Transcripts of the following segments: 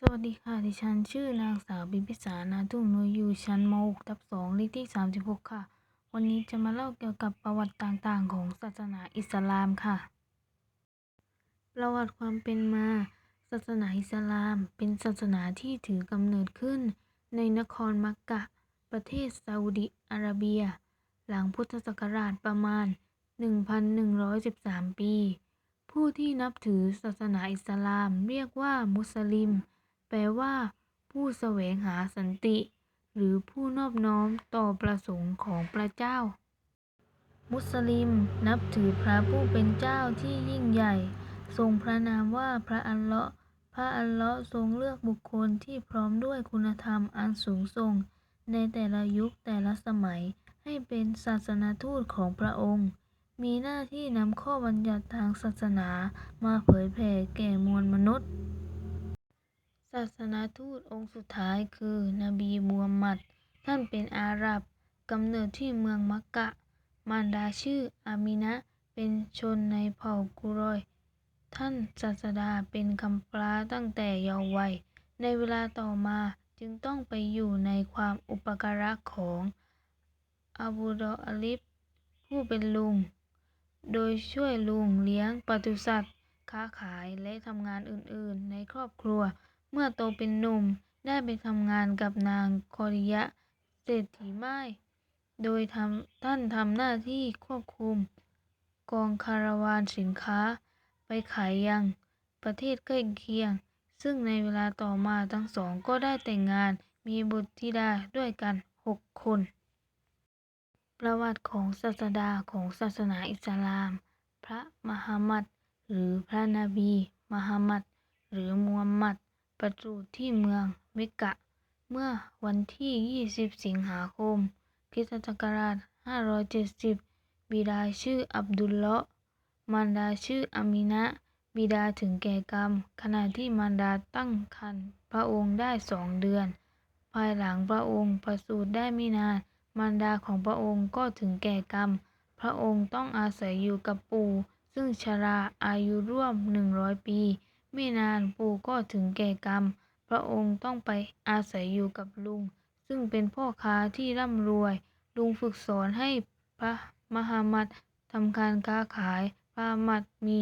สวัสดีค่ะ ดิฉันชื่อนางสาวบิมพิสานาทุ่งนุยอยู่ชั้นม .6 ทับ2เลขที่ 36 ค่ะ วันนี้จะมาเล่าเกี่ยวกับประวัติต่างๆ ของศาสนาอิสลามค่ะ ประวัติความเป็นมา ศาสนาอิสลาม เป็นศาสนาที่ถือกำเนิดขึ้น ในนครมักกะ ประเทศซาอุดิอาระเบีย หลังพุทธศักราชประมาณ 1,113 ปี ผู้ที่นับถือศาสนาอิสลามเรียกว่ามุสลิม แปลว่า ผู้แสวงหาสันติ หรือผู้นอบน้อมต่อประสงค์ของพระเจ้า มุสลิมนับถือพระผู้เป็นเจ้าที่ยิ่งใหญ่ ทรงพระนามว่าพระอัลเลาะห์พระอัลเลาะห์ทรงเลือกบุคคลที่พร้อมด้วยคุณธรรมอันสูงส่ง ในแต่ละยุคแต่ละสมัยให้เป็นศาสนาทูตของพระองค์ มีหน้าที่นำข้อบัญญัติทางศาสนามาเผยแผ่แก่มวลมนุษย์ ศาสนทูตองค์สุดท้ายคือนบีมูฮัมหมัด ท่านเป็นอาหรับกำเนิดที่เมืองมักกะ มารดาชื่ออามินะเป็นชนในเผ่ากุรอย ท่านศาสดาเป็นกำพร้าตั้งแต่เยาว์วัย ในเวลาต่อมาจึงต้องไปอยู่ในความอุปการะของอบูตอลิบผู้เป็นลุง โดยช่วยลุงเลี้ยงปศุสัตว์ ค้าขายและทำงานอื่นๆ ในครอบครัว เมื่อโตเป็นหนุ่มได้ไปทำงานกับนางคอดิยะเศรษฐีไม่ายโดยท่านทำหน้าที่ควบคุม กองคาราวานสินค้า ไปขายยังประเทศใกล้เคียง ซึ่งในเวลาต่อมาทั้งสองก็ได้แต่งงานมีบุตรธิดาด้วยกันหกคน ประวัติของศาสดาของศาสนาอิสลาม พระมหามัดหรือพระนบีมหามัดหรือมูฮัมหมัด ประสูที่เมืองเมกกะ เมื่อวันที่ 20 สิงหาคมคริสตศักราช 570 บิดาชื่ออับดุลเลาะห์มารดาชื่ออามินะ บิดาถึงแก่กรรม ขณะที่มารดาตั้งครรภ์พระองค์ได้สองเดือน ภายหลังพระองค์ประสูติได้ไม่นาน มารดาของพระองค์ก็ถึงแก่กรรม พระองค์ต้องอาศัยอยู่กับปู่ ซึ่งชราอายุร่วม 100 ปี ไม่นานปู่ก็ถึงแก่กรรม พระองค์ต้องไปอาศัยอยู่กับลุง ซึ่งเป็นพ่อค้าที่ร่ำรวย ลุงฝึกสอนให้พระมหามัดทำการค้าขาย พระหมัดมี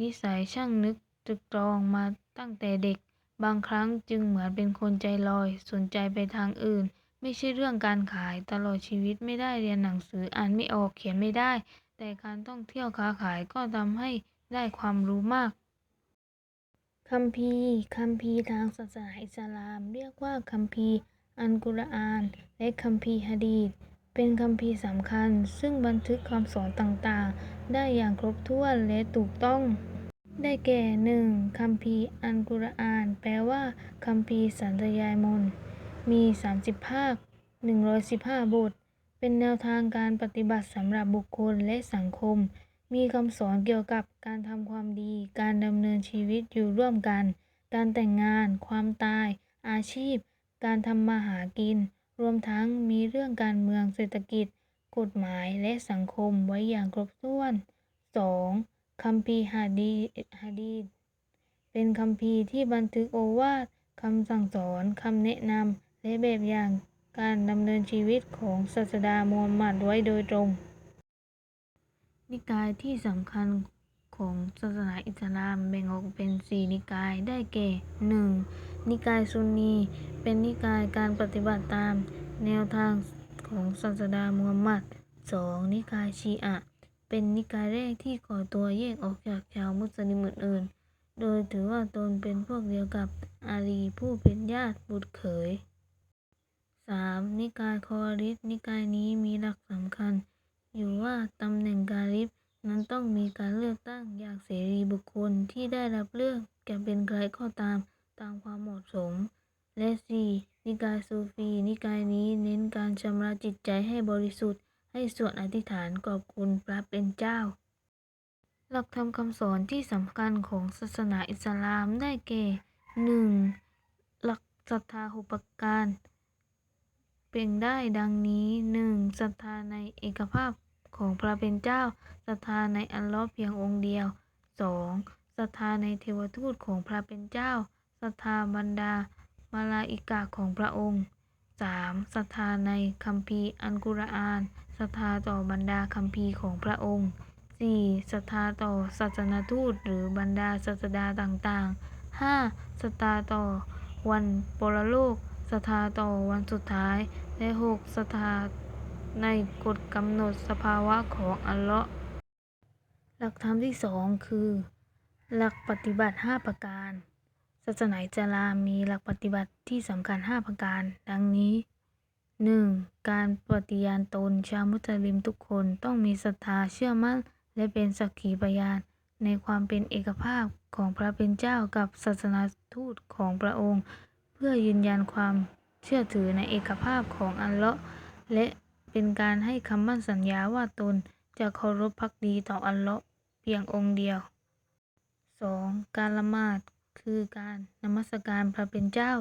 นิสัยช่างนึกตรึกตรองมาตั้งแต่เด็ก บางครั้งจึงเหมือนเป็นคนใจลอย สนใจไปทางอื่น ไม่ใช่เรื่องการขายตลอดชีวิตไม่ได้เรียนหนังสืออ่านไม่ออกเขียนไม่ได้ แต่การท่องเที่ยวค้าขายก็ทำให้ได้ความรู้มาก คัมภีร์คัมภีร์ทางศาสนาอิสลาม เรียกว่าคัมภีร์อัลกุรอาน และคัมภีร์หะดีษเป็นคัมภีร์สำคัญ ซึ่งบันทึกคำสอนต่างๆ ได้อย่างครบถ้วนและถูกต้อง ได้แก่ 1. คัมภีร์อัลกุรอาน แปลว่าคัมภีร์สรรยายมนมี 30 ภาค 115 บท เป็นแนวทางการปฏิบัติสำหรับบุคคลและสังคม มีคำสอนเกี่ยวกับการทำความดี การดำเนินชีวิตอยู่ร่วมกัน การแต่งงาน ความตาย อาชีพ การทำมาหากิน รวมทั้งมีเรื่องการเมืองเศรษฐกิจ กฎหมายและสังคมไว้อย่างครบถ้วน 2. คัมภีร์หะดีษเป็นคัมภีร์ที่บันทึกโอวาทคำสั่งสอนคำแนะนำและแบบอย่างการดำเนินชีวิตของศาสดามูฮัมหมัดไว้โดยตรง นิกายที่สำคัญของศาสนาอิสลามแบ่งออกเป็นสี่นิกายได้แก่ 1. นิกายซุนนี เป็นนิกายการปฏิบัติตาม แนวทางของศาสดามูฮัมหมัด 2. นิกายชีอะ เป็นนิกายแรกที่ก่อตัวแยกออกจากชาวมุสลิมอื่นๆ โดยถือว่าตนเป็นพวกเดียวกับอาลีผู้เป็นญาติบุตรเขย 3. นิกายคอริดนิกายนี้มีหลักสำคัญ อยู่ว่าตำแหน่งกาลิฟนั้นต้องมีการเลือกตั้งอย่างเสรีบุคคลที่ได้รับเลือกจะเป็นใครก็ตามตามความเหมาะสม และ 4. นิกายซูฟี นิกายนี้เน้นการชำระจิตใจให้บริสุทธิ์ ให้สวดอธิษฐานขอบคุณพระเป็นเจ้า หลักธรรมคำสอนที่สำคัญของศาสนาอิสลามได้แก่ 1. หลักศรัทธาหุปการ เป็นได้ดังนี้ 1. ศรัทธาในเอกภาพของพระเป็นเจ้าศรัทธาในอัลลาะห์เพียงองค์เดียว 2. ศรัทธาในเทวทูตของพระเป็นเจ้าศรัทธาบรรดามาลาอิกะของพระองค์ 3. ศรัทธาในคัมภีร์อัลกุรอานศรัทธาต่อบรรดาคัมภีร์ของพระองค์ 4. ศรัทธาต่อศาสนทูตหรือบรรดาศาสดาต่างๆ 5. ศรัทธาต่อวันปรโลก ศรัทธาต่อวันสุดท้าย และ 6. ศรัทธาในกฎกำหนดสภาวะของอัลเลาะห์หลักธรรมที่สองคือ หลักปฏิบัติ 5 ประการ ศาสนาอิสลามมีหลักปฏิบัติที่สำคัญ 5 ประการ ดังนี้ 1. การปฏิญาณตนชาวมุสลิมทุกคนต้องมีศรัทธาเชื่อมั่น และเป็นสักขีพยาน ในความเป็นเอกภาพของพระเป็นเจ้ากับศาสนาทูตของพระองค์ พื่อยืนยันความเชื่อถือในเอกภาพของอัลเลาะห์และเป็นการให้คำมั่นสัญญาว่าตนจะเคารพภักดีต่ออัลเลาะห์เพียงองค์เดียว 2. การละหมาดคือการนมัสการพระเป็นเจ้า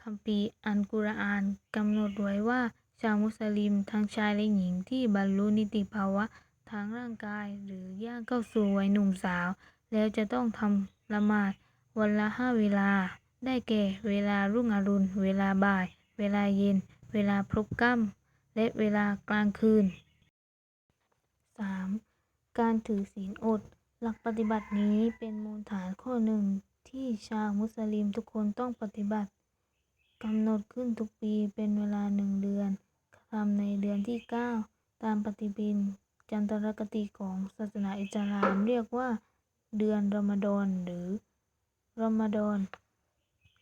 คัมภีร์อัลกุรอานกำหนดไว้ว่า ชาวมุสลิมทั้งชายและหญิงที่บรรลุนิติภาวะทางร่างกายหรือย่างเข้าสู่วัยหนุ่มสาว แล้วจะต้องทำละหมาดวันละห้าเวลา ได้แก่ เวลารุ่งอรุณ เวลาบ่าย เวลาเย็น เวลาพลบค่ำและเวลากลางคืน 3. การถือศีลอด หลักปฏิบัตินี้เป็นมูลฐานข้อหนึ่งที่ชาวมุสลิมทุกคนต้องปฏิบัติกำหนดขึ้นทุกปีเป็นเวลาหนึ่งเดือนทำในเดือนที่ 9 ตามปฏิทินจันทรคติของศาสนาอิสลามเรียกว่า เดือนรอมฎอนหรือรอมฎอน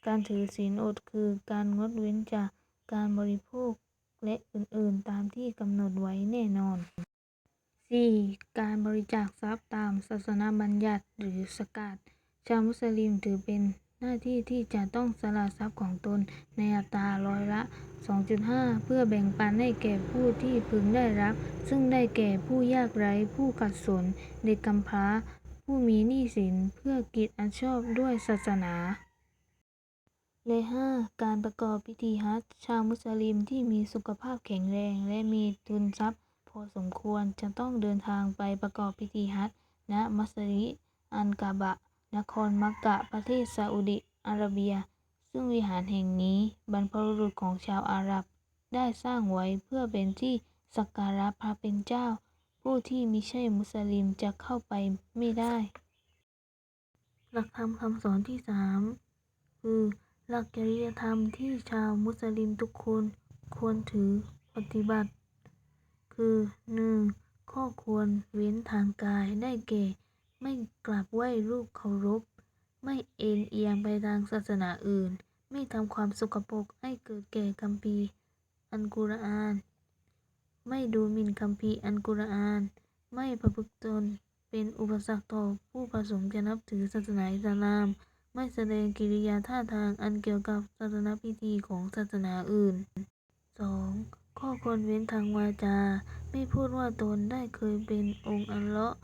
การถือศีลอดคือการงดเว้นจากการบริโภคและอื่นๆ ตามที่กำหนดไว้แน่นอน 4. การบริจาคทรัพย์ตามศาสนาบัญญัติหรือสกาดชาวมุสลิมถือเป็นหน้าที่ที่จะต้องสละทรัพย์ของตนในอัตราร้อยละ 2.5 เพื่อแบ่งปันให้แก่ผู้ที่พึงได้รับ ซึ่งได้แก่ผู้ยากไร้ ผู้ขัดสน เด็กกำพร้า ผู้มีหนี้สินเพื่อกิจอันชอบด้วยศาสนา และ 5. การประกอบพิธีฮัจญ์ชาวมุสลิมที่มีสุขภาพแข็งแรง และมีทุนทรัพย์ พอสมควรจะต้องเดินทางไปประกอบพิธีฮัจญ์ณมัสยิดอัลกะบะ นครมักกะประเทศซาอุดิอาระเบีย ซึ่งวิหารแห่งนี้บรรพบุรุษของชาวอาหรับ ได้สร้างไว้เพื่อเป็นที่สักการะพระเป็นเจ้า ผู้ที่มิใช่มุสลิมจะเข้าไปไม่ได้ หลักธรรมคำสอนที่สามคือ หลักจริยธรรมที่ชาวมุสลิมทุกคนควรถือปฏิบัติ คือ 1. ข้อควรเว้นทางกายได้แก่ ไม่กราบไหว้รูปเคารพ ไม่เอ็นเอียงไปทางศาสนาอื่น ไม่ทำความสกปรกให้เกิดแก่คัมภีร์อัลกุรอาน ไม่ดูหมิ่นคัมภีร์อัลกุรอาน ไม่ประพฤติตนเป็นอุปสรรคต่อผู้ประสงค์จะนับถือศาสนาอิสลาม ไม่แสดงกิริยาท่าทางอันเกี่ยวกับศาสนพิธีของศาสนาอื่น 2. ข้อควรเว้นทางวาจา ไม่พูดว่าตนได้เคยเป็นองค์อัลเลาะห์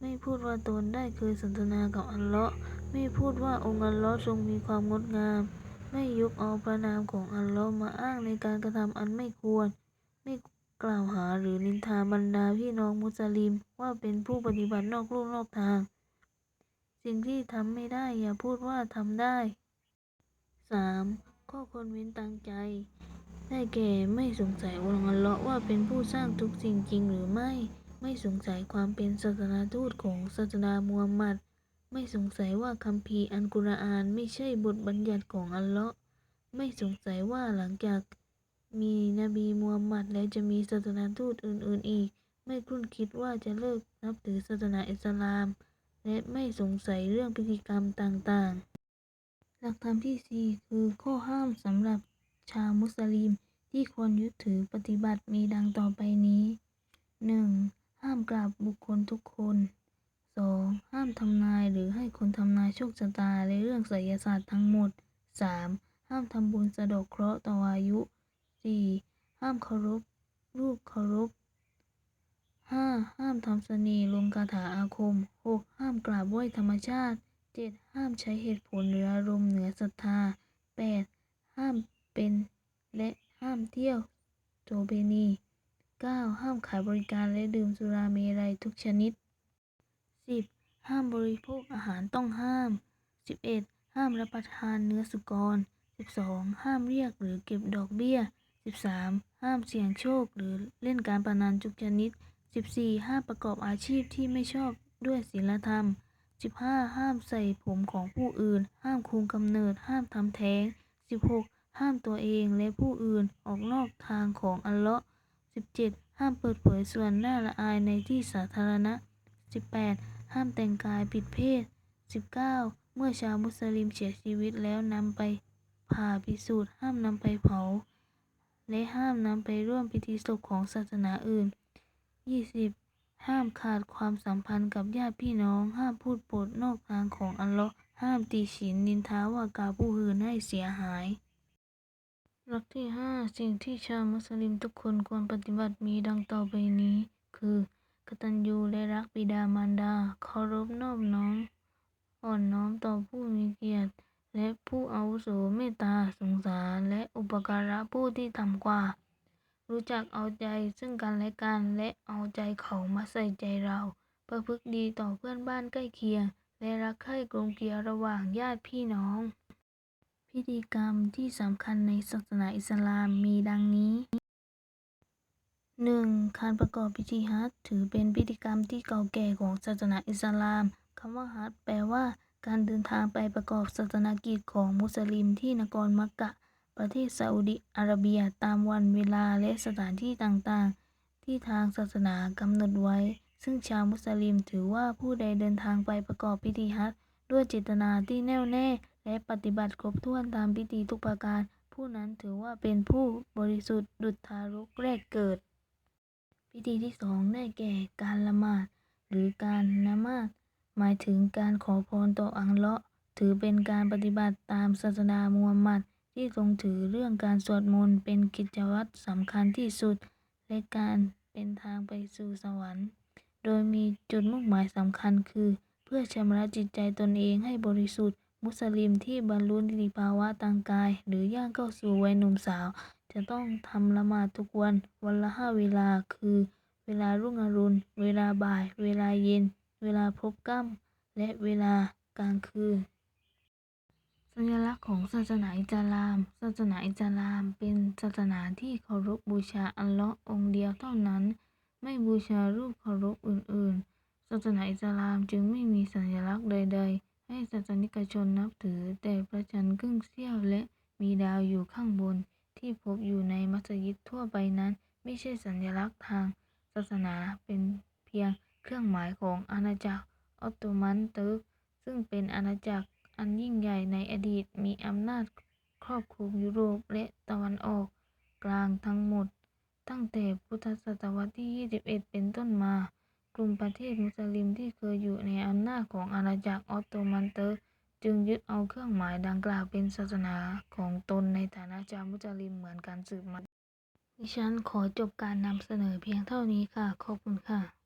ไม่พูดว่าตนได้เคยสนทนากับอัลเลาะห์ไม่พูดว่าองค์อัลเลาะห์ทรงมีความงดงาม ไม่ยกเอาพระนามของอัลเลาะห์มาอ้างในการกระทำอันไม่ควร ไม่กล่าวหาหรือนินทาบรรดาพี่น้องมุสลิมว่าเป็นผู้ปฏิบัตินอกลู่นอกทาง สิ่งที่ทำไม่ได้อย่าพูดว่าทำได้ 3. ข้อควรเว้นตั้งใจ ได้แก่ไม่สงสัยองค์อัลเลาะห์ว่าเป็นผู้สร้างทุกสิ่งจริงหรือไม่ ไม่สงสัยความเป็นศาสนาทูตของศาสนามูฮัมหมัด ไม่สงสัยว่าคัมภีร์อัลกุรอานไม่ใช่บทบัญญัติของอัลเลาะห์ ไม่สงสัยว่าหลังจากมีนบีมูฮัมหมัดแล้วจะมีศาสนาทูตอื่นๆอีก ไม่ครุ่นคิดว่าจะเลิกนับถือศาสนาอิสลาม และไม่สงสัยเรื่องพิธีกรรมต่างๆ หลักธรรมที่ 4 คือข้อห้ามสำหรับชาวมุสลิมที่ควรยึดถือปฏิบัติมีดังต่อไปนี้ 1. ห้ามกราบบุคคลทุกคน 2. ห้ามทำนายหรือให้คนทำนายโชคชะตาและเรื่องไสยศาสตร์ทั้งหมด 3. ห้ามทำบุญสะดาะเคราะห์ต่ออายุ 4. ห้ามเคารพรูปเคารพ 5. ห้ามทำเสน่ห์ลงคาถาอาคม 6. ห้ามกราบไหว้ธรรมชาติ 7. ห้ามใช้เหตุผลหรืออารมณ์เหนือศรัทธา 8. ห้ามเป็นและห้ามเที่ยวโสเภณี 9. ห้ามขายบริการและดื่มสุราเมรัยทุกชนิด 10. ห้ามบริโภคอาหารต้องห้าม 11. ห้ามรับประทานเนื้อสุกร 12. ห้ามเรียกหรือเก็บดอกเบี้ย 13. ห้ามเสี่ยงโชคหรือเล่นการพนันทุกชนิด 14. ห้ามประกอบอาชีพที่ไม่ชอบด้วยศีลธรรม 15. ห้ามใส่ผมของผู้อื่น ห้ามคุมกำเนิด ห้ามทำแท้ง 16. ห้ามตัวเองและผู้อื่นออกนอกทางของอัลเลาะห์ 17. ห้ามเปิดเผยส่วนหน่าละอายในที่สาธารณะ 18. ห้ามแต่งกายผิดเพศ 19. เมื่อชาวมุสลิมเสียชีวิตแล้วนำไปผ่าพิสูจน์ห้ามนำไปเผา และห้ามนำไปร่วมพิธีศพของศาสนาอื่น 20. ห้ามขาดความสัมพันธ์กับญาติพี่น้อง ห้ามพูดปดนอกทางของอัลเลาะห์ห้ามติฉินนินทาว่ากล่าวผู้อื่นให้เสียหาย หลักที่5สิ่งที่ชาวมุสลิมทุกคนควรปฏิบัติมีดังต่อไปนี้ คือกตัญญูและรักบิดามารดาเคารพนอบน้อมอ่อนน้อมต่อผู้มีเกียรติ และผู้อาวุโสเมตตาสงสารและอุปการะผู้ที่ต่ำกว่า รู้จักเอาใจซึ่งกันและกัน และเอาใจเขามาใส่ใจเรา ประพฤติดีต่อเพื่อนบ้านใกล้เคียง และรักใคร่กลมเกลียวระหว่างญาติพี่น้อง พิธีกรรมที่สำคัญในศาสนาอิสลามมีดังนี้ 1. การประกอบพิธีฮัจญ์ถือเป็นพิธีกรรมที่เก่าแก่ของศาสนาอิสลามคำว่าฮัจญ์แปลว่า การเดินทางไปประกอบศาสนกิจของมุสลิมที่นครมักกะ ประเทศซาอุดิอาระเบียตามวันเวลาและสถานที่ต่างๆ ที่ทางศาสนากำหนดไว้ ซึ่งชาวมุสลิมถือว่าผู้ใดเดินทางไปประกอบพิธีฮัจญ์ด้วยเจตนาที่แน่วแน่ และปฏิบัติครบถ้วนตามพิธีทุกประการ ผู้นั้นถือว่าเป็นผู้บริสุทธิ์ดุจทารกแรกเกิด พิธีที่สองได้แก่การละหมาด หรือการนะมาดหมายถึงการขอพรต่ออัลเลาะถือเป็นการปฏิบัติตามศาสนามูฮัมหมัด ที่ทรงถือเรื่องการสวดมนต์เป็นกิจวัตรสำคัญที่สุด และการเป็นทางไปสู่สวรรค์ โดยมีจุดมุ่งหมายสำคัญคือ เพื่อชำระจิตใจตนเองให้บริสุทธิ์ มุสลิมที่บรรลุนิติภาวะทางกาย หรือย่างเข้าสู่วัยหนุ่มสาว จะต้องทำละหมาดทุกวัน วันละห้าเวลาคือ เวลารุ่งอรุณ เวลาบ่าย เวลาเย็น เวลาพบค่ำและเวลากลางคืน สัญลักษณ์ของศาสนาอิสลาม ศาสนาอิสลาม เป็นศาสนาที่เคารพบูชาอัลเลาะห์องค์เดียวเท่านั้น ไม่บูชารูปเคารพอื่น ๆ ศาสนาอิสลามจึงไม่มีสัญลักษณ์ใด ๆ ให้ศาสนิกชนนับถือ แต่พระจันทร์ครึ่งเสี้ยวและมีดาวอยู่ข้างบน ที่พบอยู่ในมัสยิดทั่วไปนั้น ไม่ใช่สัญลักษณ์ทางศาสนา เป็นเพียงเครื่องหมายของอาณาจักรออตโตมันเติร์กซึ่งเป็นอาณาจักร อันยิ่งใหญ่ในอดีตมีอำนาจครอบคลุมยุโรปและตะวันออกกลางทั้งหมด ตั้งแต่พุทธศตวรรษที่ 21 เป็นต้นมา กลุ่มประเทศมุสลิมที่เคยอยู่ในอำนาจของอาณาจักรออตโตมันเติร์จึงยึดเอาเครื่องหมายดังกล่าวเป็นศาสนาของตนในฐานะชาวมุสลิมเหมือนกันสืบมา ดิฉันขอจบการนำเสนอเพียงเท่านี้ค่ะ ขอบคุณค่ะ